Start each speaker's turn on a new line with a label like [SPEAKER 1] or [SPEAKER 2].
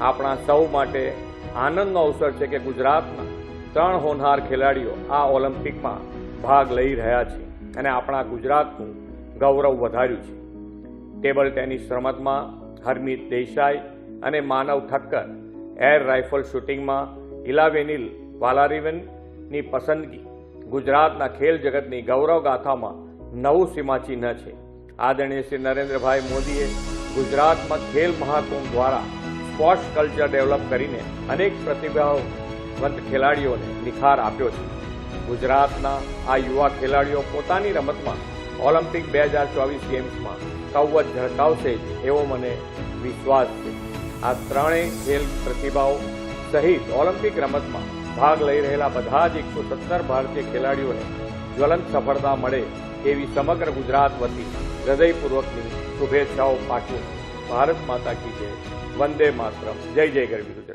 [SPEAKER 1] આપણા સૌ માટે આનંદનો અવસર છે કે ગુજરાતના ત્રણ હોનહાર ખેલાડીઓ આ ઓલિમ્પિકમાં ભાગ લઈ રહ્યા છે અને આપણા ગુજરાતનું ગૌરવ વધાર્યું છે. ટેબલ ટેનિસ રમતમાં હરમીત દેસાઈ અને માનવ ઠક્કર એર રાઇફલ શૂટિંગમાં ઇલાવેનિલ વાલારીવનની પસંદગી ગુજરાતના ખેલ જગતની ગૌરવગાથામાં નવું સીમાચિહ્ન છે. આદરણીય શ્રી નરેન્દ્રભાઈ મોદીએ ગુજરાતમાં ખેલ મહાકુંભ દ્વારા સ્પોર્ટ્સ કલ્ચર ડેવલપ કરીને અનેક પ્રતિભાવંત ખેલાડીઓને નિખાર આપ્યો છે. ગુજરાતના આ યુવા ખેલાડીઓ પોતાની રમતમાં ઓલિમ્પિક બે હજાર ચોવીસ ગેમ્સમાં કૌવત ઝળકાવશે એવો મને વિશ્વાસ છે. આ ત્રણેય ખેલ પ્રતિભાઓ સહિત ઓલિમ્પિક રમતમાં ભાગ લઈ રહેલા બધા જ એકસો સત્તર ભારતીય ખેલાડીઓને જ્વલંત સફળતા મળે એવી સમગ્ર ગુજરાત વતી હૃદયપૂર્વકની શુભેચ્છાઓ પાઠવું ભારત માતા કી જય. વંદે માતરમ. જય જય ગરવી ગુજરાત.